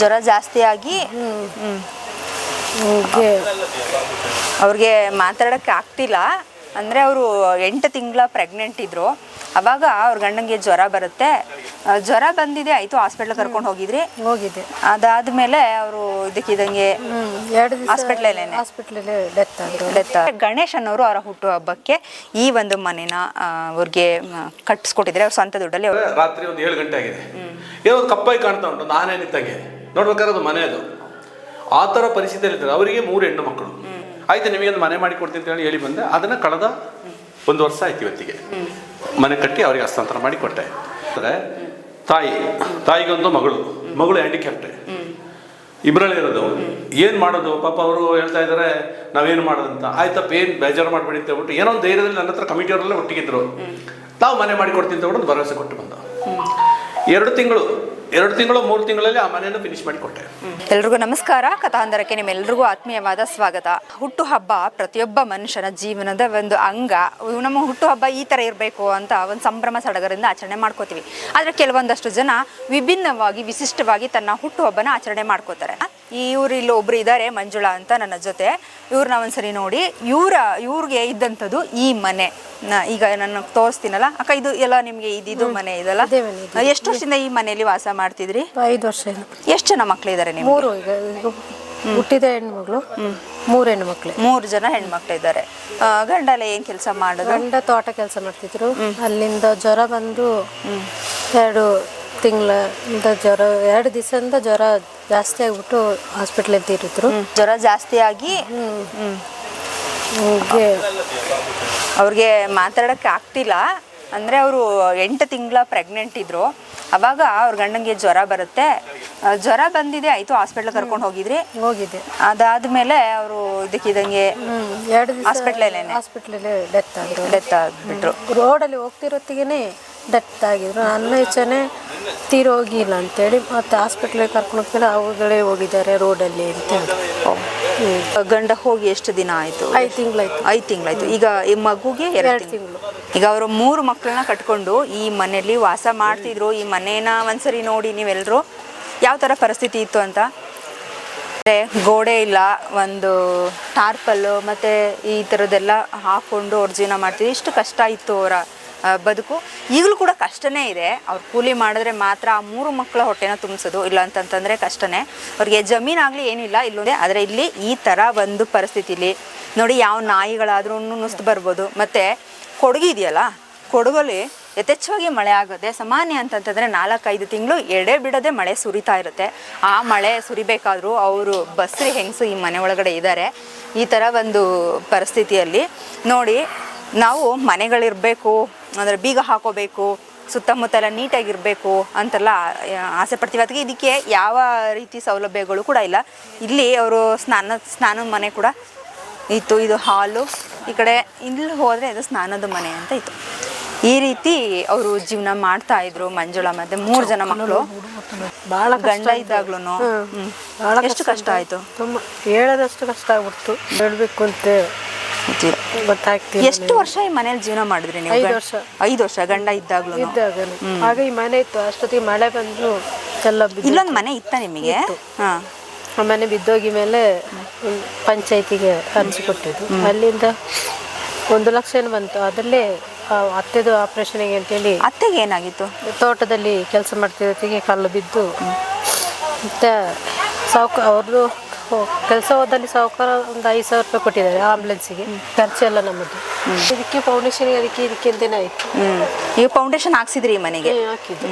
ಜ್ವರ ಜಾಸ್ತಿ ಆಗಿ ಅವ್ರಿಗೆ ಮಾತಾಡೋಕ್ಕೆ ಆಗ್ತಿಲ್ಲ. ಅಂದರೆ ಅವರು ಎಂಟು ತಿಂಗಳ ಪ್ರೆಗ್ನೆಂಟ್ ಇದ್ರು. ಅವಾಗ ಅವ್ರ ಗಂಡಂಗೆ ಜ್ವರ ಬರುತ್ತೆ. ಜ್ವರ ಬಂದಿದೆ ಆಯಿತು ಹಾಸ್ಪಿಟ್ಲ್ ಕರ್ಕೊಂಡು ಹೋಗಿದ್ರಿ. ಹೋಗಿದ್ದೆ. ಅದಾದ್ಮೇಲೆ ಅವರು ಇದಕ್ಕಿದಂಗೆ ಹಾಸ್ಪಿಟ್ಲಲ್ಲೇ? ಹಾಸ್ಪಿಟ್ಲಲ್ಲೇ ಡೆತ್ ಡೆತ್ ಗಣೇಶ್ ಅನ್ನೋರು ಅವರ ಹುಟ್ಟುಹಬ್ಬಕ್ಕೆ ಈ ಒಂದು ಮನೆನ ಅವ್ರಿಗೆ ಕಟ್ಟಿಸ್ಕೊಟ್ಟಿದ್ರೆ ಅವ್ರ ಸ್ವಂತ ದುಡ್ಡಲ್ಲಿ ಅವ್ರು ರಾತ್ರಿ ಒಂದು ಏಳು ಗಂಟೆ ಆಗಿದೆ. ಏನೋ ಕಪ್ಪಾಗಿ ಕಾಣ್ತಾ ಉಂಟು ನಾನೇ ನಿಂತಂಗೆ ನೋಡ್ಬೇಕಾದ್ರೆ ಅದು ಮನೆ ಅದು. ಆ ಥರ ಪರಿಸ್ಥಿತಿಯಲ್ಲಿ ಇದ್ದಾರೆ ಅವರಿಗೆ ಮೂರು ಹೆಣ್ಣು ಮಕ್ಕಳು. ಆಯ್ತು, ನಿಮಗೆ ಒಂದು ಮನೆ ಮಾಡಿ ಕೊಡ್ತೀನಿ ಅಂತ ಹೇಳಿ ಹೇಳಿ ಬಂದೆ. ಅದನ್ನು ಕಳೆದ ಒಂದು ವರ್ಷ ಆಯ್ತು ಇವತ್ತಿಗೆ. ಮನೆ ಕಟ್ಟಿ ಅವರಿಗೆ ಹಸ್ತಾಂತರ ಮಾಡಿ ಕೊಟ್ಟೆ. ಅಂದರೆ ತಾಯಿ, ತಾಯಿಗೊಂದು ಮಗಳು. ಮಗಳು ಹ್ಯಾಂಡಿಕ್ಯಾಪ್ಟೆ ಇಬ್ಬರಲ್ಲಿರೋದು ಏನು ಮಾಡೋದು? ಪಾಪ ಅವರು ಹೇಳ್ತಾ ಇದ್ದಾರೆ ನಾವೇನು ಮಾಡೋದು ಅಂತ ಆಯ್ತಪ್ಪ, ಏನು ಬೇಜಾರು ಮಾಡಬೇಡಿ ಅಂತ ಹೇಳ್ಬಿಟ್ಟು ಏನೋ ಒಂದು ಧೈರ್ಯದಲ್ಲಿ ನನ್ನ ಹತ್ರ ಕಮಿಟಿಯವರೆಲ್ಲ ಒಟ್ಟಿಗಿದ್ರು ತಾವು ಮನೆ ಮಾಡಿ ಕೊಡ್ತೀನಿ ಅಂತ ಒಂದು ಭರವಸೆ ಕೊಟ್ಟು ಬಂದ. ಎರಡು ತಿಂಗಳು ಎರಡು ತಿಂಗಳು, ಮೂರು ತಿಂಗಳಲ್ಲಿ ಆ ಮನೆಯನ್ನು ಫಿನಿಶ್ ಮಾಡಿ ಕೊಟ್ಟೆ ಎಲ್ರಿಗೂ ನಮಸ್ಕಾರ. ಕಥಾಂಧರಕ್ಕೆ ನಿಮ್ಮೆಲ್ರಿಗೂ ಆತ್ಮೀಯವಾದ ಸ್ವಾಗತ. ಹುಟ್ಟುಹಬ್ಬ ಪ್ರತಿಯೊಬ್ಬ ಮನುಷ್ಯನ ಜೀವನದ ಒಂದು ಅಂಗ. ನಮ್ಮ ನಮ್ಮ ಹುಟ್ಟುಹಬ್ಬ ಈ ತರ ಇರಬೇಕು ಅಂತ ಒಂದು ಸಂಭ್ರಮ ಸಡಗರಿಂದ ಆಚರಣೆ ಮಾಡ್ಕೋತೀವಿ. ಆದರೆ ಕೆಲವೊಂದಷ್ಟು ಜನ ವಿಭಿನ್ನವಾಗಿ, ವಿಶಿಷ್ಟವಾಗಿ ತನ್ನ ಹುಟ್ಟುಹಬ್ಬನ ಆಚರಣೆ ಮಾಡ್ಕೋತಾರೆ. ಇವ್ರು ಇಲ್ಲಿ ಒಬ್ರು ಇದ್ದಾರೆ ಮಂಜುಳಾ ಅಂತ ನನ್ನ ಜೊತೆ. ಇವ್ರನ್ನ ಒಂದ್ಸರಿ ನೋಡಿ ಇವರ ಇವ್ರಿಗೆ ಇದ್ದಂಥದ್ದು ಈ ಮನೆ. ಈಗ ನಾನು ತೋರಿಸ್ತೀನಲ್ಲ? ಅಕ್ಕ ಇದು ಎಲ್ಲ ನಿಮಗೆ ಇದಿದು ಮನೆ ಇದಲ್ಲ ಎಷ್ಟು ವರ್ಷದಿಂದ ಈ ಮನೆಯಲ್ಲಿ ವಾಸ ಮಾಡ್ತಿದ್ರಿ? ಐದು ವರ್ಷ ಏನು ಎಷ್ಟು ಜನ ಮಕ್ಕಳಿದ್ದಾರೆ ನೀವು ಮೂರು ಹುಟ್ಟಿದ ಹೆಣ್ಮಗಳು ಮೂರು ಹೆಣ್ಣು ಮಕ್ಳು ಮೂರು ಜನ ಹೆಣ್ಮಕ್ಳು ಇದ್ದಾರೆ ಗಂಡಲ್ಲ ಏನ್ ಕೆಲಸ ಮಾಡೋದು? ಗಂಡ ತೋಟ ಕೆಲಸ ಮಾಡ್ತಿದ್ರು. ಅಲ್ಲಿಂದ ಜ್ವರ ಬಂದು ಎರಡು ತಿಂಗಳ ಜ್ವರ ಎರಡು ದಿವಸದಿಂದ ಜ್ವರ ಜಾಸ್ತಿ ಆಗ್ಬಿಟ್ಟು ಹಾಸ್ಪಿಟ್ಲಲ್ಲಿ ಇರಿದ್ರು ಜ್ವರ ಜಾಸ್ತಿ ಆಗಿ. ಹೀಗೆ ಅವ್ರಿಗೆ ಮಾತಾಡಕ್ಕೆ ಆಗ್ತಿಲ್ಲ. ಅಂದರೆ ಅವರು ಎಂಟು ತಿಂಗಳ ಪ್ರೆಗ್ನೆಂಟ್ ಇದ್ರು. ಅವಾಗ ಅವ್ರ ಗಂಡಂಗೆ ಜ್ವರ ಬರುತ್ತೆ. ಜ್ವರ ಬಂದಿದೆ ಆಯಿತು ಹಾಸ್ಪಿಟ್ಲ್ ಕರ್ಕೊಂಡು ಹೋಗಿದ್ರಿ. ಹೋಗಿದ್ದೆ ಅದಾದ್ಮೇಲೆ ಅವರು ಇದಕ್ಕಿದಂಗೆ ಹಾಸ್ಪಿಟ್ಲಲ್ಲೇ ಎರಡು ಹಾಸ್ಪಿಟ್ಲಲ್ಲೇ? ಹಾಸ್ಪಿಟ್ಲಲ್ಲೇ ಡೆತ್ ಆದ್ರು. ಡೆತ್ ಆಗಿಬಿಟ್ರು ರೋಡಲ್ಲಿ ಹೋಗ್ತಿರೋತ್ತಿಗೆ ಡೆತ್ ಆಗಿದ್ರು ನನ್ನ ಯೋಚನೆ ತೀರೋಗಿಲ್ಲ ಅಂತೇಳಿ ಮತ್ತೆ ಹಾಸ್ಪಿಟ್ಲಿಗೆ ಕರ್ಕೊಂಡು ಹೋಗ್ತಾರೆ ಅವುಗಳೇ ಹೋಗಿದ್ದಾರೆ ರೋಡಲ್ಲಿ ಅಂತ ಹೇಳಿದ್ರು ಗಂಡ ಹೋಗಿ ಎಷ್ಟು ದಿನ ಆಯಿತು? ಐದು ತಿಂಗಳಾಯ್ತು. ಐದು ತಿಂಗಳಾಯ್ತು. ಈಗ ಈ ಮಗುಗೆ ಎರಡು ತಿಂಗಳು. ಈಗ ಅವರು ಮೂರು ಮಕ್ಕಳನ್ನ ಕಟ್ಕೊಂಡು ಈ ಮನೆಯಲ್ಲಿ ವಾಸ ಮಾಡ್ತಿದ್ರು. ಈ ಮನೇನ ಒಂದ್ಸರಿ ನೋಡಿ ನೀವೆಲ್ಲರೂ ಯಾವ ಥರ ಪರಿಸ್ಥಿತಿ ಇತ್ತು ಅಂತ? ಗೋಡೆ ಇಲ್ಲ ಒಂದು ಟಾರ್ಪಲ್ಲು ಮತ್ತು ಈ ಥರದ್ದೆಲ್ಲ ಹಾಕ್ಕೊಂಡು ಅವ್ರ ಜೀವನ ಮಾಡ್ತಿದ್ರು. ಇಷ್ಟು ಕಷ್ಟ ಇತ್ತು ಅವರ ಬದುಕು. ಈಗಲೂ ಕೂಡ ಕಷ್ಟನೇ ಇದೆ. ಅವ್ರು ಕೂಲಿ ಮಾಡಿದ್ರೆ ಮಾತ್ರ ಆ ಮೂರು ಮಕ್ಕಳ ಹೊಟ್ಟೆನ ತುಂಬಿಸೋದು, ಇಲ್ಲ ಅಂತಂತಂದರೆ ಕಷ್ಟನೇ. ಅವ್ರಿಗೆ ಜಮೀನಾಗಲಿ ಏನಿಲ್ಲ, ಇಲ್ಲೊಂದೇ. ಆದರೆ ಇಲ್ಲಿ ಈ ಥರ ಒಂದು ಪರಿಸ್ಥಿತಿಲಿ ನೋಡಿ ಯಾವ ನಾಯಿಗಳಾದ್ರೂ ನುಸ್ತು ಬರ್ಬೋದು. ಮತ್ತು ಕೊಡಗು ಇದೆಯಲ್ಲ, ಕೊಡಗಲ್ಲಿ ಯಥೇಚ್ಛವಾಗಿ ಮಳೆ ಆಗುತ್ತೆ ಸಾಮಾನ್ಯ ಅಂತಂತಂದರೆ ನಾಲ್ಕೈದು ತಿಂಗಳು ಎಡೆ ಬಿಡದೆ ಮಳೆ ಸುರಿತಾ ಇರುತ್ತೆ. ಆ ಮಳೆ ಸುರಿಬೇಕಾದ್ರೂ ಅವರು ಬಸ್ರಿ ಹೆಂಗಸು ಈ ಮನೆ ಒಳಗಡೆ ಇದ್ದಾರೆ ಈ ಥರ ಒಂದು ಪರಿಸ್ಥಿತಿಯಲ್ಲಿ ನೋಡಿ, ನಾವು ಮನೆಗಳಿರಬೇಕು ಅಂದರೆ ಬೀಗ ಹಾಕೋಬೇಕು ಸುತ್ತಮುತ್ತ ಎಲ್ಲ ನೀಟಾಗಿರಬೇಕು ಅಂತೆಲ್ಲ ಆಸೆ ಪಡ್ತೀವಿ. ಅದಕ್ಕೆ ಇದಕ್ಕೆ ಯಾವ ರೀತಿ ಸೌಲಭ್ಯಗಳು ಕೂಡ ಇಲ್ಲ. ಇಲ್ಲಿ ಅವರು ಸ್ನಾನ ಸ್ನಾನದ ಮನೆ ಕೂಡ ಇತ್ತು. ಇದು ಹಾಲು. ಈ ಕಡೆ ಇಲ್ಲಿ ಹೋದರೆ ಇದು ಸ್ನಾನದ ಮನೆ ಅಂತ ಇತ್ತು. ಈ ರೀತಿ ಅವರು ಜೀವನ ಮಾಡ್ತಾ ಇದ್ರು ಮಂಜುಳಾ ಮತ್ತೆ ಮೂರು ಜನ ಮಕ್ಕಳು. ಬಹಳ ಗಂಡ ಇದ್ದಾಗ್ಲೂ ಎಷ್ಟು ಕಷ್ಟ ಆಯ್ತು. ಹೇಳದಷ್ಟು ಹೇಳೋದಷ್ಟು ಕಷ್ಟ ಆಗ್ಬಿಡ್ತು. ಹೇಳ್ಬೇಕು ಅಂತ ಗೊತ್ತಾಗ್ತಿಲ್ಲ ಎಷ್ಟು ವರ್ಷ ಈ ಮನೇಲಿ ಜೀವನ ಮಾಡಿದ್ರಿ ನೀವು? ಐದು ವರ್ಷ. ಐದು ವರ್ಷ ಗಂಡ ಇದ್ದಾಗ್ಲೂ ಇದ್ದಾಗ ಆಗ ಈ ಮನೆ ಇತ್ತು ಅಷ್ಟೊತ್ತಿಗೆ ಮಳೆ ಬಂದು ಎಲ್ಲ ಬಿದ್ದು ಇಲ್ಲೊಂದು ಮನೆ ಇತ್ತ ನಿಮಗೆ? ಹಾ. ಆ ಮನೆ ಬಿದ್ದೋಗಿ ಮೇಲೆ ಪಂಚಾಯತಿಗೆ ಅರ್ಜಿ ಕೊಟ್ಟಿದ್ದು. ಅಲ್ಲಿಂದ ಒಂದು ಲಕ್ಷ ಏನು ಬಂತು. ಅದರಲ್ಲೇ ಅತ್ತೆದು ಆಪರೇಷನ್ಗೆ ಅಂತೇಳಿ ಅತ್ತೆಗೆ ಏನಾಗಿತ್ತು? ತೋಟದಲ್ಲಿ ಕೆಲಸ ಮಾಡ್ತಿರೋತ್ತಿಗೆ ಕಲ್ಲು ಬಿದ್ದು ಮತ್ತು ಸಾವುಕ ಅವ್ರದ್ದು ಕೆಲಸ ಹೋದಲ್ಲಿ ಸಾವುಕಾರ ಒಂದು ಐದು ಸಾವಿರ ರೂಪಾಯಿ ಕೊಟ್ಟಿದ್ದಾರೆ ಆಂಬುಲೆನ್ಸಿಗೆ ಖರ್ಚೆಲ್ಲ ನಮ್ಮದು ಇದಕ್ಕೆ ಫೌಂಡೇಶನ್ ಅದಕ್ಕೆ ಇದಕ್ಕೆ ಅಂತೇನೆ ಆಯ್ತು. ಈಗ ಫೌಂಡೇಶನ್ ಹಾಕ್ಸಿದ್ರಿ ಈ ಮನೆಗೆ? ಹಾಕಿದ್ದು.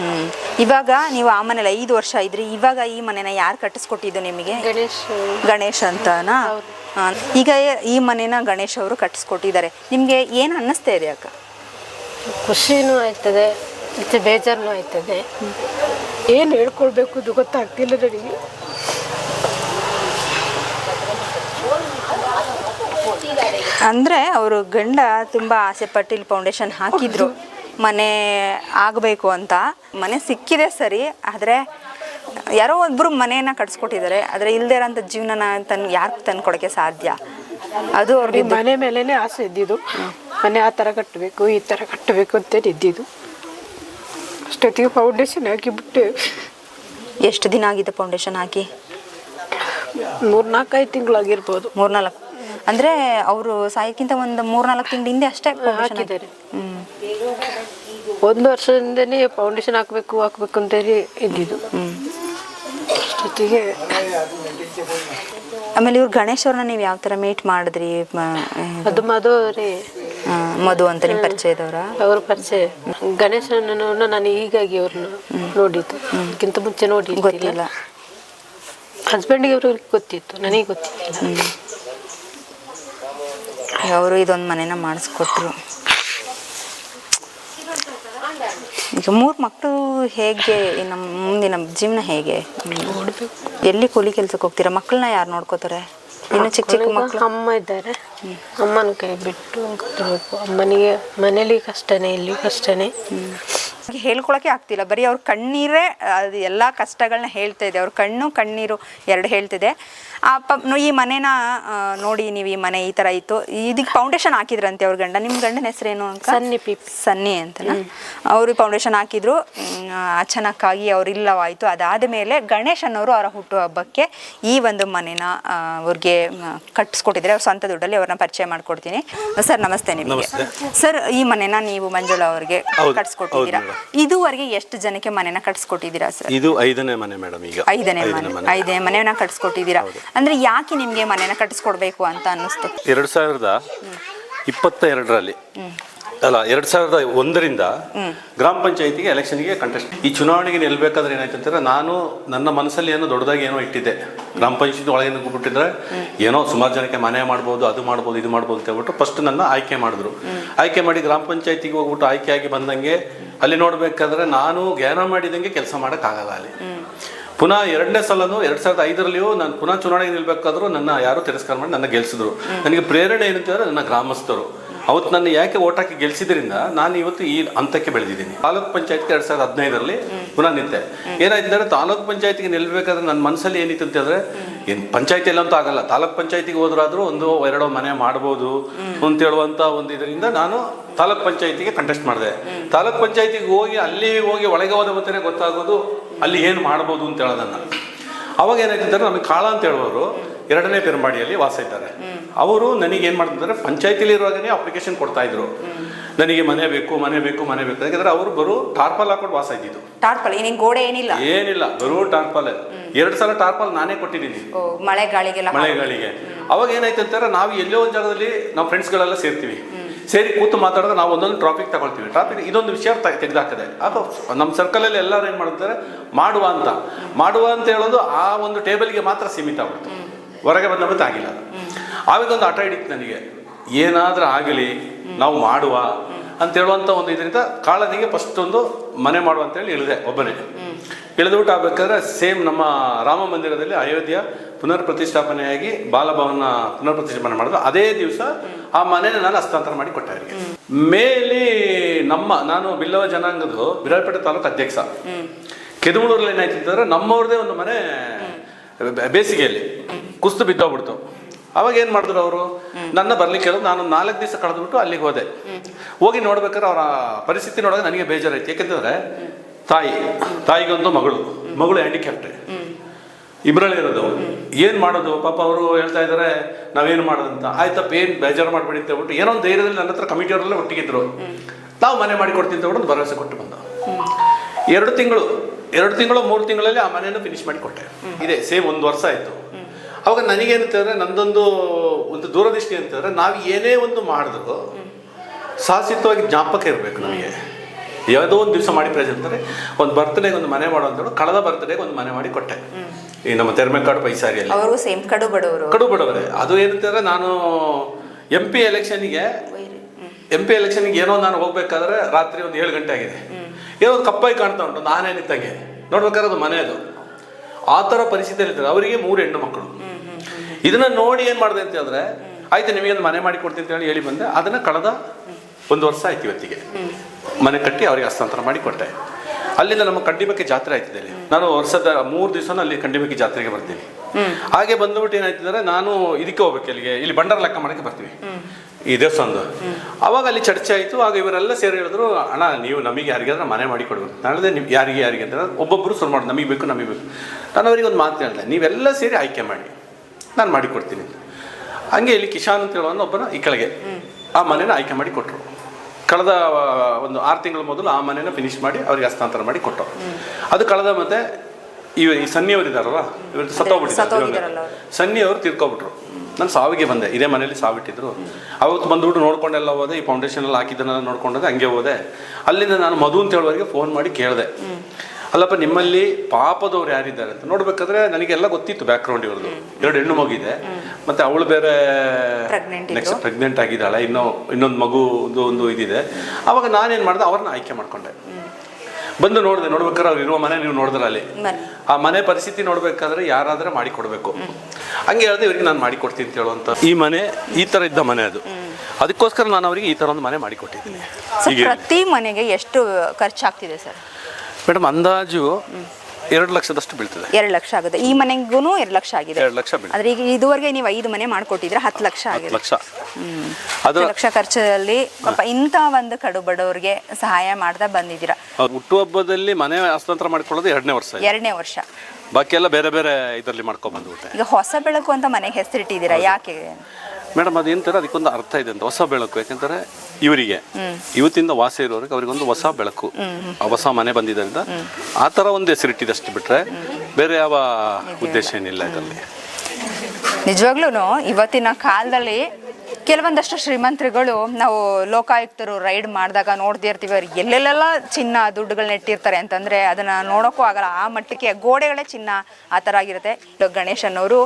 ಇವಾಗ ನೀವು ಆ ಮನೇಲಿ ಐದು ವರ್ಷ ಇದ್ರಿ ಇವಾಗ ಈ ಮನೆನ ಯಾರು ಕಟ್ಟಿಸ್ಕೊಟ್ಟಿದ್ದು ನಿಮಗೆ? ಗಣೇಶ್. ಗಣೇಶ್ ಅಂತನಾ. ಈಗ ಈ ಮನೇನ ಗಣೇಶ್ ಅವರು ಕಟ್ಟಿಸ್ಕೊಟ್ಟಿದ್ದಾರೆ. ನಿಮಗೆ ಏನು ಅನ್ನಿಸ್ತಾ ಇದೆ ಅಕ್ಕ? ಖುಷಿನೂ ಆಯ್ತದೆ ಮತ್ತು ಬೇಜಾರನೂ ಆಯ್ತದೆ. ಏನು ಹೇಳ್ಕೊಳ್ಬೇಕು ಗೊತ್ತಾಗ್ತಿಲ್ಲ ನನಗೆ. ಅಂದರೆ ಅವರು ಗಂಡ ತುಂಬ ಆಸೆ ಇಲ್ಲಿ ಫೌಂಡೇಶನ್ ಹಾಕಿದ್ರು. ಮನೆ ಆಗಬೇಕು ಅಂತ. ಮನೆ ಸಿಕ್ಕಿದೆ ಸರಿ ಆದರೆ ಯಾರೋ ಒಬ್ಬರು ಮನೆಯನ್ನು ಕಟ್ಸ್ಕೊಟ್ಟಿದ್ದಾರೆ. ಆದರೆ ಇಲ್ಲದೇ ಇರೋಂಥ ಜೀವನನ ತನ್ ಯಾರು ತಂದ್ಕೊಡೋಕ್ಕೆ ಸಾಧ್ಯ? ಅದು ಅವ್ರಿಗೆ ಮನೆ ಮೇಲೇ ಆಸೆ ಇದ್ದಿದ್ದು. ಮನೆ ಆ ಥರ ಕಟ್ಟಬೇಕು ಈ ಥರ ಕಟ್ಟಬೇಕು ಅಂತ ಇದ್ದಿದ್ದು. ಅಷ್ಟೊತ್ತಿಗೆ ಫೌಂಡೇಶನ್ ಹಾಕಿಬಿಟ್ಟು ಎಷ್ಟು ದಿನ ಆಗಿದೆ ಫೌಂಡೇಶನ್ ಹಾಕಿ? ಮೂರ್ನಾಲ್ಕೈದು ತಿಂಗಳಾಗಿರ್ಬೋದು. ಮೂರ್ನಾಲ್ಕು ಅಂದರೆ ಅವರು ಸಾಯಕ್ಕಿಂತ ಒಂದು ಮೂರ್ನಾಲ್ಕು ತಿಂಗಳ ಹಿಂದೆ ಅಷ್ಟೇ ಹಾಕಿದ್ದಾರೆ. ಒಂದು ವರ್ಷದಿಂದನೇ ಫೌಂಡೇಶನ್ ಹಾಕಬೇಕು ಹಾಕಬೇಕು ಅಂತೇಳಿ ಇದ್ದಿದ್ದು. ಜೊತೆಗೆ ಆಮೇಲೆ ಇವ್ರು ಗಣೇಶ್ ಅವ್ರನ್ನ ನೀವು ಯಾವ ತರ ಮೀಟ್ ಮಾಡಿದ್ರಿ? ಅದು ಮಧು ಅವರೇ. ಮಧು ಅಂತ ನಿಮ್ಮ ಪರಿಚಯದವರ ಅವ್ರ ಪರಿಚಯ. ಗಣೇಶನನ್ನ ನಾನು ಹೀಗಾಗಿ ಅವ್ರನ್ನ ನೋಡಿದ್ದು. ಅದಕ್ಕಿಂತ ಮುಂಚೆ ನೋಡಿ ಗೊತ್ತಿಲ್ಲ. ಹಸ್ಬೆಂಡ್ಗೆ ಅವ್ರಿಗೆ ಗೊತ್ತಿತ್ತು ನನಗೆ ಗೊತ್ತಿಲ್ಲ ಅವರು ಇದೊಂದು ಮನೇನ ಮಾಡಿಸ್ಕೊಟ್ರು. ಈಗ ಮೂರು ಮಕ್ಕಳು ಹೇಗೆ ನಮ್ಮ ಮುಂದಿನ ಜೀವನ ಹೇಗೆ? ಎಲ್ಲಿ ಕೂಲಿ ಕೆಲ್ಸಕ್ಕೆ ಹೋಗ್ತೀರಾ? ಮಕ್ಕಳನ್ನ ಯಾರು ನೋಡ್ಕೋತಾರೆ? ಇನ್ನು ಚಿಕ್ಕ ಚಿಕ್ಕ ಮಕ್ಕಳು ಅಮ್ಮ ಇದ್ದಾರೆ. ಅಮ್ಮನ ಕೈ ಬಿಟ್ಟು ಅಮ್ಮನಿಗೆ ಮನೇಲಿ ಕಷ್ಟನೇ ಇಲ್ಲಿ ಕಷ್ಟನೇ. ಹೇಳ್ಕೊಳಕ್ಕೆ ಆಗ್ತಿಲ್ಲ. ಬರೀ ಅವ್ರ ಕಣ್ಣೀರೇ ಅದು ಎಲ್ಲ ಕಷ್ಟಗಳನ್ನ ಹೇಳ್ತಾ ಇದೆ. ಅವ್ರ ಕಣ್ಣು ಕಣ್ಣೀರು ಎರಡು ಹೇಳ್ತಿದೆ. ಆ ಪ ನೋ- ಈ ಮನೇನ ನೋಡಿ ನೀವು ಈ ಮನೆ ಈ ಥರ ಇತ್ತು. ಇದಕ್ಕೆ ಫೌಂಡೇಶನ್ ಹಾಕಿದ್ರಂತೆ ಅವ್ರ ಗಂಡ. ನಿಮ್ಮ ಗಂಡನ ಹೆಸರೇನು ಅಂತ ಸನ್ನಿ ಪಿಪ್ ಸನ್ನಿ ಅಂತ ಅವರು ಫೌಂಡೇಶನ್ ಹಾಕಿದ್ರು. ಅಚಾನಕ್ಕಾಗಿ ಅವ್ರು ಇಲ್ಲವಾಯಿತು. ಅದಾದ ಮೇಲೆ ಗಣೇಶನವರು ಅನ್ನೋರು ಅವರ ಹುಟ್ಟುಹಬ್ಬಕ್ಕೆ ಈ ಒಂದು ಮನೆನ ಅವ್ರಿಗೆ ಕಟ್ಟಿಸ್ಕೊಟ್ಟಿದ್ರೆ ಕಟ್ಸ್ಕೊಟ್ಟಿದ್ರೆ ಅವ್ರ ಸ್ವಂತ ದುಡ್ಡಲ್ಲಿ ಅವ್ರನ್ನ ಪರಿಚಯ ಮಾಡ್ಕೊಡ್ತೀನಿ. ಸರ್ ನಮಸ್ತೆ ನಿಮಗೆ. ಸರ್ ಈ ಮನೆನ ನೀವು ಮಂಜುಳ ಅವ್ರಿಗೆ ಕಟ್ಟಿಸ್ಕೊಟ್ಟಿದ್ದೀರಾ ಕಟ್ಸ್ಕೊಟ್ಟಿದ್ದೀರಾ? ಇದುವರೆಗೆ ಎಷ್ಟು ಜನಕ್ಕೆ ಮನೆನ ಕಟ್ಸ್ಕೊಟ್ಟಿದ್ದೀರಾ ಸರ್? ಇದು ಐದನೇ ಮನೆ ಮೇಡಮ್ ಈಗ. ಐದನೇ ಮನೆ. ಐದನೇ ಮನೆನ ಕಟ್ಸ್ಕೊಟ್ಟಿದ್ದೀರಾ? ಅಂದ್ರೆ ಯಾಕೆ ನಿಮ್ಗೆ ಮನೆನ ಕಟ್ಸ್ಕೊಡ್ಬೇಕು ಅಂತ ಅನ್ನಿಸ್ತು? ಎರಡ್ ಸಾವಿರದ ಇಪ್ಪತ್ತ ಎರಡರಲ್ಲಿ ಅಲ್ಲ, ಎರಡ್ ಸಾವಿರದ ಒಂದರಿಂದ ಗ್ರಾಮ ಪಂಚಾಯತಿಗೆ ಎಲೆಕ್ಷನ್ಗೆ ಕಂಟೆಸ್ಟ್ ಈ ಚುನಾವಣೆಗೆ ನಿಲ್ಬೇಕಾದ್ರೆ ಏನಾಯ್ತು ನಾನು ನನ್ನ ಮನಸ್ಸಲ್ಲಿ ಏನೋ ದೊಡ್ಡದಾಗಿ ಏನೋ ಇಟ್ಟಿದ್ದೆ. ಗ್ರಾಮ ಪಂಚಾಯತಿ ಒಳಗೆ ಬಿಟ್ಟಿದ್ರೆ ಏನೋ ಸುಮಾರು ಜನಕ್ಕೆ ಮನೆ ಮಾಡ್ಬೋದು, ಅದು ಮಾಡ್ಬೋದು, ಇದು ಮಾಡ್ಬೋದು ಅಂತ ಹೇಳ್ಬಿಟ್ಟು ಫಸ್ಟ್ ನನ್ನ ಆಯ್ಕೆ ಮಾಡಿದ್ರು. ಆಯ್ಕೆ ಮಾಡಿ ಗ್ರಾಮ ಪಂಚಾಯತಿಗೆ ಹೋಗ್ಬಿಟ್ಟು ಆಯ್ಕೆ ಆಗಿ ಬಂದಂಗೆ ಅಲ್ಲಿ ನೋಡ್ಬೇಕಾದ್ರೆ ನಾನು ಜ್ಞಾನ ಮಾಡಿದಂಗೆ ಕೆಲಸ ಮಾಡೋಕ್ಕಾಗಲ್ಲ ಅಲ್ಲಿ. ಪುನಃ ಎರಡನೇ ಸಲನೂ ಎರಡ್ ಸಾವಿರದ ಐದರಲ್ಲಿಯೂ ನಾನು ಪುನಃ ಚುನಾವಣೆಗೆ ನಿಲ್ಬೇಕಾದ್ರೂ ನನ್ನ ಯಾರು ತಿರಸ್ಕಾರ ಮಾಡಿ ನನ್ನ ಗೆಲ್ಸಿದ್ರು. ನನಗೆ ಪ್ರೇರಣೆ ಏನಂತಂದ್ರೆ ನನ್ನ ಗ್ರಾಮಸ್ಥರು. ಅವತ್ತು ನನ್ನ ಯಾಕೆ ಓಟ್ ಹಾಕಿ ಗೆಲ್ಸಿದ್ರಿಂದ ನಾನು ಇವತ್ತು ಈ ಹಂತಕ್ಕೆ ಬೆಳೆದಿದ್ದೀನಿ. ತಾಲೂಕ್ ಪಂಚಾಯತ್ಗೆ ಎರಡು ಸಾವಿರದ ಹದಿನೈದರಲ್ಲಿ ಪುನಃ ನಿಂತೆ. ಏನಾಯ್ತು ಅಂದ್ರೆ ತಾಲೂಕ್ ಪಂಚಾಯತಿಗೆ ನಿಲ್ಬೇಕಾದ್ರೆ ನನ್ನ ಮನಸ್ಸಲ್ಲಿ ಏನಿತ್ತು ಅಂತ ಹೇಳಿದ್ರೆ ಏನು ಪಂಚಾಯತಿ ಅಂತೂ ಆಗಲ್ಲ. ತಾಲೂಕ್ ಪಂಚಾಯತಿಗೆ ಹೋದ್ರಾದ್ರೂ ಒಂದು ಎರಡೋ ಮನೆ ಮಾಡ್ಬೋದು ಅಂತ ಹೇಳುವಂತ ಒಂದು ಇದರಿಂದ ನಾನು ತಾಲೂಕ್ ಪಂಚಾಯತಿಗೆ ಕಂಟೆಸ್ಟ್ ಮಾಡಿದೆ. ತಾಲೂಕ್ ಪಂಚಾಯತಿಗೆ ಹೋಗಿ ಅಲ್ಲಿ ಹೋಗಿ ಒಳಗೆ ಹೋದ ಮತ್ತೆ ಗೊತ್ತಾಗೋದು ಅಲ್ಲಿ ಏನು ಮಾಡ್ಬೋದು ಅಂತ ಹೇಳೋದನ್ನ. ಅವಾಗ ಏನಾಯ್ತು ಅಂದರೆ ನಮಗೆ ಕಾಳ ಅಂತ ಹೇಳುವವರು ಎರಡನೇ ಪೆರ್ಮಾಡಿಯಲ್ಲಿ ವಾಸ ಇದ್ದಾರೆ. ಅವರು ನನಗೆ ಏನು ಮಾಡ್ತಿದ್ದಾರೆ ಪಂಚಾಯತಿಲಿ ಇರುವಾಗನೇ ಅಪ್ಲಿಕೇಶನ್ ಕೊಡ್ತಾಯಿದ್ರು ನನಗೆ ಮನೆ ಬೇಕು ಮನೆ ಬೇಕು ಮನೆ ಬೇಕು. ಯಾಕಂದ್ರೆ ಅವರು ಬರೋ ಟಾರ್ಪಲ್ ಹಾಕೊಂಡು ವಾಸ ಇದ್ದಿದ್ದು. ಟಾರ್ಪಲ್ ಏನೇನು ಗೋಡೆ ಏನಿಲ್ಲ. ಏನಿಲ್ಲ ಬರೋ ಟಾರ್ಪಲ್. ಎರಡು ಸಲ ಟಾರ್ಪಲ್ ನಾನೇ ಕೊಟ್ಟಿದ್ದೀನಿ. ಮಳೆ ಗಾಳಿಗೆಲ್ಲ ಮಳೆಗಳಿಗೆ. ಅವಾಗ ಏನಾಯ್ತು ಅಂತಾರೆ ನಾವು ಎಲ್ಲೋ ಒಂದು ಜಾಗದಲ್ಲಿ ನಾವು ಫ್ರೆಂಡ್ಸ್ಗಳೆಲ್ಲ ಸೇರ್ತೀವಿ. ಸೇರಿ ಕೂತು ಮಾತಾಡಿದ್ರೆ ನಾವು ಒಂದೊಂದು ಟ್ರಾಫಿಕ್ ತಗೊಳ್ತೀವಿ. ಟ್ರಾಫಿಕ್ ಇದೊಂದು ವಿಷಯ ತೆಗೆದಾಕದೆ. ಅದು ನಮ್ಮ ಸರ್ಕಲಲ್ಲಿ ಎಲ್ಲರೂ ಏನು ಮಾಡ್ತಾರೆ ಮಾಡುವ ಅಂತ. ಮಾಡುವ ಅಂತ ಹೇಳೋದು ಆ ಒಂದು ಟೇಬಲ್ಗೆ ಮಾತ್ರ ಸೀಮಿತ ಆಗುತ್ತೆ ಹೊರಗೆ ಬಂದ ಮತ್ತೆ ಆಗಿಲ್ಲ ಅದು. ಆವಾಗ ಒಂದು ಹಠ ಹಿಡಿತು ನನಗೆ. ಏನಾದರೂ ಆಗಲಿ, ನಾವು ಮಾಡುವ ಅಂತ ಹೇಳುವಂಥ ಒಂದು ಇದರಿಂದ ಕಾಳನಿಗೆ ಫಸ್ಟ್ ಒಂದು ಮನೆ ಮಾಡುವ ಅಂತೇಳಿ ಇಳಿದೆ ಒಬ್ಬನೇ. ಇಳಿದ್ಬಿಟ್ಟು ಆಗ್ಬೇಕಾದ್ರೆ ಸೇಮ್ ನಮ್ಮ ರಾಮ ಮಂದಿರದಲ್ಲಿ ಅಯೋಧ್ಯ ಪುನರ್ ಪ್ರತಿಷ್ಠಾಪನೆಯಾಗಿ ಬಾಲಭವನ ಪುನರ್ ಪ್ರತಿಷ್ಠಾಪನೆ ಮಾಡಿದ್ರು. ಅದೇ ದಿವಸ ಆ ಮನೆನ ನಾನು ಹಸ್ತಾಂತರ ಮಾಡಿ ಕೊಟ್ಟೆ ಅವರಿಗೆ. ಮೇಲೆ ನಮ್ಮ, ನಾನು ಬಿಲ್ಲವ ಜನಾಂಗದ ಬಿರಾಲ್ಪೇಟೆ ತಾಲೂಕು ಅಧ್ಯಕ್ಷ. ಕೆದಮೂಳೂರಲ್ಲಿ ಏನಾಯ್ತು ಅಂತಂದ್ರೆ ನಮ್ಮವ್ರದೇ ಒಂದು ಮನೆ, ಬೇಸಿಗೆಯಲ್ಲಿ ಕುಸ್ತು ಬಿದ್ದೋಗ್ಬಿಡ್ತು. ಅವಾಗ ಏನು ಮಾಡಿದ್ರು ಅವರು? ನನ್ನ ಬರ್ಲಿಕ್ಕೆ ನಾನು ನಾಲ್ಕು ದಿವಸ ಕಳೆದ್ಬಿಟ್ಟು ಅಲ್ಲಿಗೆ ಹೋದೆ. ಹೋಗಿ ನೋಡ್ಬೇಕಾದ್ರೆ ಅವರ ಪರಿಸ್ಥಿತಿ ನೋಡೋಕೆ ನನಗೆ ಬೇಜಾರಾಯ್ತು. ಏಕೆಂದರೆ ತಾಯಿ, ತಾಯಿಗೊಂದು ಮಗಳು. ಮಗಳು ಹ್ಯಾಂಡಿಕ್ಯಾಪ್ಟ್ ಇಬ್ಬರಲ್ಲಿ ಇರೋದು ಏನು ಮಾಡೋದು? ಪಾಪ ಅವರು ಹೇಳ್ತಾ ಇದ್ದಾರೆ ನಾವೇನು ಮಾಡೋದು ಅಂತ ಆಯ್ತಪ್ಪ ಏನು ಬೇಜಾರು ಮಾಡಬೇಡಿ ಅಂತ ಹೇಳ್ಬಿಟ್ಟು ಏನೋ ಒಂದು ಧೈರ್ಯದಲ್ಲಿ ನನ್ನ ಹತ್ರ ಕಮಿಟಿಯವರೆಲ್ಲ ಒಟ್ಟಿಗಿದ್ರು. ತಾವು ಮನೆ ಮಾಡಿ ಕೊಡ್ತೀನಿ ಅಂತ ಹೇಳ್ಬಿಟ್ಟು ಭರವಸೆ ಕೊಟ್ಟು ಬಂದ ಎರಡು ತಿಂಗಳು ಎರಡು ತಿಂಗಳು, ಮೂರು ತಿಂಗಳಲ್ಲಿ ಆ ಮನೆಯನ್ನು ಫಿನಿಶ್ ಮಾಡಿ ಕೊಟ್ಟೆ ಇದೆ, ಸೇಮ್ ಒಂದು ವರ್ಷ ಆಯಿತು. ಅವಾಗ ನನಗೇನಂತಂದ್ರೆ ನಂದೊಂದು ಒಂದು ದೂರದೃಷ್ಟಿ ಅಂತಂದ್ರೆ ನಾವು ಏನೇ ಒಂದು ಮಾಡಿದ್ರು ಸಾಹಸಿತವಾಗಿ ಜ್ಞಾಪಕ ಇರಬೇಕು ನಮಗೆ. ಯಾವುದೋ ಒಂದು ದಿವಸ ಮಾಡಿ ಪ್ರೆಸೆಂಟ್ ಅಂತಾರೆ ಒಂದು ಬರ್ತ್ಡೇಗೆ ಒಂದು ಮನೆ ಮಾಡೋ ಅಂತೇಳಿ ಕಳೆದ ಬರ್ತ್ಡೇಗೆ ಒಂದು ಮನೆ ಮಾಡಿ ಕೊಟ್ಟೆ. ಈ ನಮ್ಮ ತೆರಮೆಕಾಡು ಪೈಸಾರಿಯಲ್ಲಿ. ಅವರು ಸೇಮ್ ಕಡು ಬಡವರು. ಕಡು ಬಡವರೇ. ಅದು ಏನಂತಂದ್ರೆ ನಾನು ಎಂ ಪಿ ಎಲೆಕ್ಷನ್ಗೆ ಎಂ ಪಿ ಎಲೆಕ್ಷನ್ಗೆ ಏನೋ ನಾನು ಹೋಗ್ಬೇಕಾದ್ರೆ ರಾತ್ರಿ ಒಂದು ಏಳು ಗಂಟೆ ಆಗಿದೆ. ಏನೋ ಒಂದು ಕಪ್ಪಾಗಿ ಕಾಣ್ತಾ ಉಂಟು ನಾನೇ ನಿಂತಂಗೆ ನೋಡ್ಬೇಕಾದ್ರೆ ಅದು ಮನೆ ಅದು. ಆ ಥರ ಪರಿಸ್ಥಿತಿಯಲ್ಲಿ ಅವರಿಗೆ ಮೂರು ಹೆಣ್ಣು ಮಕ್ಕಳು. ಇದನ್ನ ನೋಡಿ ಏನು ಮಾಡಿದೆ ಅಂತ ಹೇಳಿದ್ರೆ, ಆಯ್ತು ನಿಮಗೆ ಒಂದು ಮನೆ ಮಾಡಿ ಕೊಡ್ತೀನಿ ಅಂತ ಹೇಳಿ ಬಂದೆ. ಅದನ್ನ ಕಳೆದ ಒಂದು ವರ್ಷ ಆಯ್ತು ಇವತ್ತಿಗೆ. ಮನೆ ಕಟ್ಟಿ ಅವರಿಗೆ ಹಸ್ತಾಂತರ ಮಾಡಿ ಕೊಟ್ಟೆ. ಅಲ್ಲಿಂದ ನಮ್ಮ ಕಂಡಿಬಕ್ಕೆ ಜಾತ್ರೆ ಆಯ್ತಿದೆ ಅಲ್ಲಿ ನಾನು ವರ್ಷದ ಮೂರು ದಿವಸ ಅಲ್ಲಿ ಕಂಡಿಬಕ್ಕೆ ಜಾತ್ರೆಗೆ ಬರ್ತೀನಿ. ಹಾಗೆ ಬಂದ್ಬಿಟ್ಟು ಏನಾಯ್ತಿದ್ರೆ ನಾನು ಇದಕ್ಕೆ ಹೋಗ್ಬೇಕು ಅಲ್ಲಿಗೆ ಇಲ್ಲಿ ಬಂಡಾರ ಲೆಕ್ಕ ಮಾಡಕ್ಕೆ ಬರ್ತೀವಿ. ಈ ದೇವಸ್ಥಾನದ ಅವಾಗ ಅಲ್ಲಿ ಚರ್ಚೆ ಆಯಿತು. ಆಗ ಇವರೆಲ್ಲ ಸೇರಿ ಹೇಳಿದ್ರು, ಅಣ್ಣ, ನೀವು ನಮಗೆ ಯಾರಿಗಾದ್ರೆ ಮನೆ ಮಾಡಿ ಕೊಡ್ಬೇಕು. ಹೇಳಿದೆ, ನೀವು ಯಾರಿಗೆ ಯಾರಿಗೆ? ಅಂತ. ಒಬ್ಬೊಬ್ಬರು ಶುರು ಮಾಡಿ ನಮಗೆ ಬೇಕು ನಮಗೆ ಬೇಕು. ನಾನು ಅವರಿಗೆ ಒಂದು ಮಾತು ಹೇಳಿದೆ, ನೀವೆಲ್ಲ ಸೇರಿ ಆಯ್ಕೆ ಮಾಡಿ. ನಾನು ಮಾಡಿಕೊಡ್ತೀನಿ. ಹಂಗೆ ಇಲ್ಲಿ ಕಿಶಾನ್ ಅಂತ ಹೇಳುವ ಒಬ್ಬನ ಈ ಕೆಳಗೆ. ಆ ಮನೇನ ಆಯ್ಕೆ ಮಾಡಿ ಕೊಟ್ಟರು ಕಳೆದ ಒಂದು ಆರು ತಿಂಗಳ ಮೊದಲು ಆ ಮನೇನ ಫಿನಿಶ್ ಮಾಡಿ ಅವ್ರಿಗೆ ಹಸ್ತಾಂತರ ಮಾಡಿ ಕೊಟ್ಟರು. ಅದು ಕಳೆದ ಮತ್ತೆ ಇವ ಈ ಸನ್ನಿ ಅವರು ಇದಾರಲ್ಲ ಇವರು ಸತ್ತೋಗ್ಬಿಟ್ಟಿದ್ದಾರೆ ಸನ್ನಿಯವರು ತಿರ್ಕೊಬಿಟ್ರು ಸನ್ನಿ ಅವರು ತಿರ್ಕೊಬಿಟ್ರು. ನಾನು ಸಾವಿಗೆ ಬಂದೆ ಇದೇ ಮನೇಲಿ ಸಾವಿಟ್ಟಿದ್ರು. ಅವತ್ತು ಬಂದ್ಬಿಟ್ಟು ನೋಡ್ಕೊಂಡೆಲ್ಲ ಹೋದೆ ಈ ಫೌಂಡೇಶನ್ ಎಲ್ಲ ಹಾಕಿದ್ದನ್ನೆಲ್ಲ ನೋಡ್ಕೊಂಡೋದೆ ಹಂಗೆ ಹೋದೆ. ಅಲ್ಲಿಂದ ನಾನು ಮಧು ಅಂತ ಹೇಳುವವರಿಗೆ ಫೋನ್ ಮಾಡಿ ಕೇಳಿದೆ. ಅಲ್ಲಪ್ಪ ನಿಮ್ಮಲ್ಲಿ ಪಾಪದವ್ರು ಯಾರಿದ್ದಾರೆ ಅಂತ ನೋಡ್ಬೇಕಾದ್ರೆ ನನಗೆಲ್ಲ ಗೊತ್ತಿತ್ತು ಬ್ಯಾಕ್ಗ್ರೌಂಡ್ ಇವ್ರದ್ದು. ಎರಡು ಹೆಣ್ಣು ಮಗಿದೆ ಮತ್ತೆ ಅವಳು ಬೇರೆ. ನೆಕ್ಸ್ಟ್ ಪ್ರೆಗ್ನೆಂಟ್ ಆಗಿದ್ದಾಳೆ. ಇನ್ನೂ ಇನ್ನೊಂದು ಮಗು ಒಂದು ಇದಿದೆ. ಅವಾಗ ನಾನೇನು ಮಾಡಿದೆ? ಅವ್ರನ್ನ ಆಯ್ಕೆ ಮಾಡ್ಕೊಂಡೆ. ಬಂದು ನೋಡಿದೆ. ನೋಡ್ಬೇಕಾದ್ರೆ ಅವ್ರು ಇರುವ ಮನೆ ನೀವು ನೋಡಿದ್ರ ಅಲ್ಲಿ. ಆ ಮನೆ ಪರಿಸ್ಥಿತಿ ನೋಡ್ಬೇಕಾದ್ರೆ ಯಾರಾದ್ರೆ ಮಾಡಿ ಕೊಡಬೇಕು ಹಂಗೆ ಹೇಳ್ದೆ ಇವ್ರಿಗೆ ನಾನು ಮಾಡಿ ಕೊಡ್ತೀನಿ ಅಂತ ಹೇಳುವಂತ ಈ ಮನೆ ಈ ತರ ಇದ್ದ ಮನೆ ಅದು. ಅದಕ್ಕೋಸ್ಕರ ನಾನು ಅವರಿಗೆ ಈ ತರ ಒಂದು ಮನೆ ಮಾಡಿಕೊಟ್ಟಿದ್ದೀನಿ. ಪ್ರತಿ ಮನೆಗೆ ಎಷ್ಟು ಖರ್ಚಾಗ್ತಿದೆ ಸರ್? ಮೇಡಮ್ ಅಂದಾಜು ಎರಡು ಲಕ್ಷದಷ್ಟು ಬೀಳ್ತದೆ. ಎರಡು ಲಕ್ಷ ಆಗುತ್ತೆ. ಈ ಮನೆಗೂ ಎರಡು ಲಕ್ಷ ಆಗಿದೆ. ಎರಡು ಲಕ್ಷ ಬೀಳ್ತದೆ. ಆದ್ರೆ ಈಗ ಇದುವರೆಗೆ ನೀವು ಐದು ಮನೆ ಮಾಡ್ಕೊಟ್ಟಿದ್ರೆ ಹತ್ತು ಲಕ್ಷ ಆಗಿದೆ. ಲಕ್ಷ. ಅದು ಲಕ್ಷ ಖರ್ಚಲ್ಲಿ ಪಾಪ ಇಂಥ ಒಂದು ಕಡು ಬಡವರಿಗೆ ಸಹಾಯ ಮಾಡ್ತಾ ಬಂದಿದ್ದೀರಾ? ಹುಟ್ಟುಹಬ್ಬದಲ್ಲಿ ಮನೆ ಹಸ್ತಾಂತರ ಮಾಡ್ಕೊಳ್ಳೋದು ಎರಡನೇ ವರ್ಷ. ಎರಡನೇ ವರ್ಷ. ಬಾಕಿ ಎಲ್ಲ ಬೇರೆ ಬೇರೆ ಇದರಲ್ಲಿ ಮಾಡ್ಕೊಂಡ್ ಬಂದ್ಬಿಟ್ಟೆ ಈಗ ಹೊಸ ಬೆಳಕು ಅಂತ ಮನೆಗೆ ಹೆಸರಿಟ್ಟಿದ್ದೀರಾ? ಯಾಕೆ? ಮೇಡಮ್ ಅದೇಂತಾರೆ ಅದಕ್ಕೊಂದು ಅರ್ಥ ಇದೆ ಅಂತ ಹೊಸ ಬೆಳಕು ಯಾಕಂದ್ರೆ ಇವರಿಗೆ. ಇವತ್ತಿಂದ ವಾಸ ಇರೋರಿಗೆ ಅವರಿಗೊಂದು ಹೊಸ ಬೆಳಕು. ಆ ಹೊಸ ಮನೆ ಬಂದಿದ್ದರಿಂದ ಆ ಥರ ಒಂದು ಹೆಸರಿಟ್ಟಿದಷ್ಟು ಬಿಟ್ರೆ ಬೇರೆ ಯಾವ ಉದ್ದೇಶ ಏನಿಲ್ಲ ಇದರಲ್ಲಿ. ನಿಜವಾಗ್ಲೂ ಇವತ್ತಿನ ಕಾಲದಲ್ಲಿ ಕೆಲವೊಂದಷ್ಟು ಶ್ರೀಮಂತರುಗಳು ನಾವು ಲೋಕಾಯುಕ್ತರು ರೈಡ್ ಮಾಡಿದಾಗ ನೋಡ್ತಾ ಇರ್ತೀವಿ ಅವ್ರು ಎಲ್ಲೆಲ್ಲೆಲ್ಲ ಚಿನ್ನ ದುಡ್ಡುಗಳನ್ನ ಇಟ್ಟಿರ್ತಾರೆ ಅಂತಂದ್ರೆ ಅದನ್ನ ನೋಡೋಕ್ಕೂ ಆಗಲ್ಲ. ಆ ಮಟ್ಟಕ್ಕೆ ಗೋಡೆಗಳೇ ಚಿನ್ನ ಆ ಥರ ಆಗಿರುತ್ತೆ. ಇವಾಗ ಗಣೇಶ್ ಅನ್ನೋರು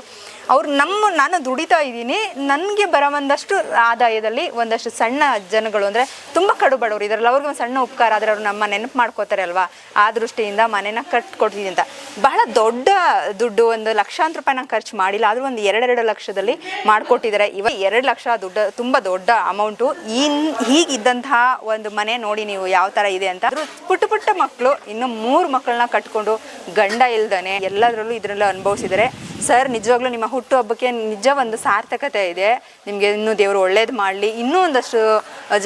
ಅವ್ರು ನಮ್ಮ, ನಾನು ದುಡಿತಾ ಇದ್ದೀನಿ. ನನಗೆ ಬರೋ ಒಂದಷ್ಟು ಆದಾಯದಲ್ಲಿ ಒಂದಷ್ಟು ಸಣ್ಣ ಜನಗಳು ಅಂದರೆ ತುಂಬ ಕಡು ಬಡವರು ಇದರಲ್ಲಿ ಅವ್ರಿಗೆ ಒಂದು ಸಣ್ಣ ಉಪಕಾರ ಆದರೆ ಅವ್ರು ನಮ್ಮ ನೆನಪು ಮಾಡ್ಕೋತಾರೆ ಅಲ್ವಾ? ಆ ದೃಷ್ಟಿಯಿಂದ ಮನೆನ ಕಟ್ಕೊಡ್ತೀನಿ ಅಂತ. ಬಹಳ ದೊಡ್ಡ ದುಡ್ಡು, ಒಂದು ಲಕ್ಷಾಂತರ ರೂಪಾಯಿ ನಾನು ಖರ್ಚು ಮಾಡಿಲ್ಲ, ಆದರೂ ಒಂದು ಎರಡೆರಡು ಲಕ್ಷದಲ್ಲಿ ಮಾಡಿಕೊಟ್ಟಿದ್ದಾರೆ. ಇವಾಗ ಎರಡು ಲಕ್ಷ ದುಡ್ಡು, ತುಂಬ ದೊಡ್ಡ ಅಮೌಂಟು. ಇನ್, ಹೀಗಿದ್ದಂತಹ ಒಂದು ಮನೆ ನೋಡಿ ನೀವು ಯಾವ ಥರ ಇದೆ ಅಂತ. ಅದ್ರ ಪುಟ್ಟ ಪುಟ್ಟ ಮಕ್ಕಳು ಇನ್ನು ಮೂರು ಮಕ್ಕಳನ್ನ ಕಟ್ಕೊಂಡು ಗಂಡ ಇಲ್ದಾನೆ ಎಲ್ಲದರಲ್ಲೂ ಇದರಲ್ಲೂ ಅನುಭವಿಸಿದರೆ, ಸರ್ ನಿಜವಾಗ್ಲೂ ನಿಮ್ಮ ಹುಟ್ಟುಹಬ್ಬಕ್ಕೆ ನಿಜ ಒಂದು ಸಾರ್ಥಕತೆ ಇದೆ. ನಿಮಗೆ ಇನ್ನೂ ದೇವರು ಒಳ್ಳೇದು ಮಾಡಲಿ. ಇನ್ನೂ ಒಂದಷ್ಟು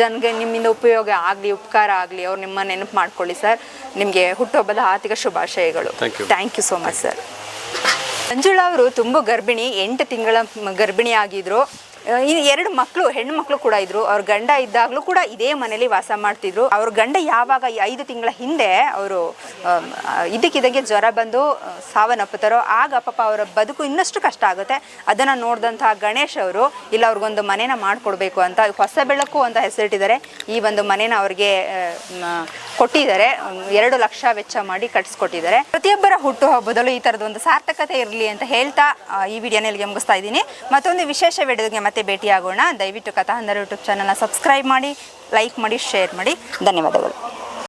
ಜನಗೆ ನಿಮ್ಮಿಂದ ಉಪಯೋಗ ಆಗಲಿ ಉಪಕಾರ ಆಗಲಿ ಅವ್ರು ನಿಮ್ಮ ನೆನಪು ಮಾಡ್ಕೊಳ್ಳಿ ಸರ್. ನಿಮಗೆ ಹುಟ್ಟುಹಬ್ಬದ ಆರ್ಥಿಕ ಶುಭಾಶಯಗಳು. Thank you so much sir Manjula ಅವರು ತುಂಬ ಗರ್ಭಿಣಿ ಎಂಟು ತಿಂಗಳ ಗರ್ಭಿಣಿ ಆಗಿದ್ರು ಈ ಎರಡು ಮಕ್ಕಳು ಹೆಣ್ಣು ಮಕ್ಕಳು ಕೂಡ ಇದ್ರು. ಅವ್ರ ಗಂಡ ಇದ್ದಾಗಲೂ ಕೂಡ ಇದೇ ಮನೇಲಿ ವಾಸ ಮಾಡ್ತಿದ್ರು. ಅವ್ರ ಗಂಡ ಯಾವಾಗ ಐದು ತಿಂಗಳ ಹಿಂದೆ ಅವರು ಇದಕ್ಕಿದಂಗೆ ಜ್ವರ ಬಂದು ಸಾವನ್ನಪ್ಪತ್ತಾರೋ, ಆಗ ಪಾಪ ಅವರ ಬದುಕು ಇನ್ನಷ್ಟು ಕಷ್ಟ ಆಗುತ್ತೆ. ಅದನ್ನು ನೋಡಿದಂತಹ ಗಣೇಶ್ ಅವರು, ಇಲ್ಲ, ಅವ್ರಿಗೊಂದು ಮನೇನ ಮಾಡಿಕೊಡ್ಬೇಕು ಅಂತ, ಹೊಸ ಬೆಳಕು ಅಂತ ಹೆಸರಿಟ್ಟಿದ್ದಾರೆ. ಈ ಒಂದು ಮನೇನ ಅವ್ರಿಗೆ ಕೊಟ್ಟಿದ್ದಾರೆ. ಎರಡು ಲಕ್ಷ ವೆಚ್ಚ ಮಾಡಿ ಕಟ್ಸ್ಕೊಟ್ಟಿದ್ದಾರೆ. ಪ್ರತಿಯೊಬ್ಬರ ಹುಟ್ಟು ಹಬ್ಬದಲ್ಲೂ ಈ ಥರದ ಒಂದು ಸಾರ್ಥಕತೆ ಇರಲಿ ಅಂತ ಹೇಳ್ತಾ ಈ ವಿಡಿಯೋನ ಇಲ್ಲಿಗೆ ಮುಗಿಸ್ತಾ ಇದ್ದೀನಿ. ಮತ್ತೊಂದು ವಿಶೇಷ ವಿಡಿಯೋಗೆ ಮತ್ತೆ ಭೇಟಿಯಾಗೋಣ. ದಯವಿಟ್ಟು ಕಥಾ ಹಂದರ ಯೂಟ್ಯೂಬ್ ಚಾನಲ್ನ ಸಬ್ಸ್ಕ್ರೈಬ್ ಮಾಡಿ ಲೈಕ್ ಮಾಡಿ ಶೇರ್ ಮಾಡಿ. ಧನ್ಯವಾದಗಳು.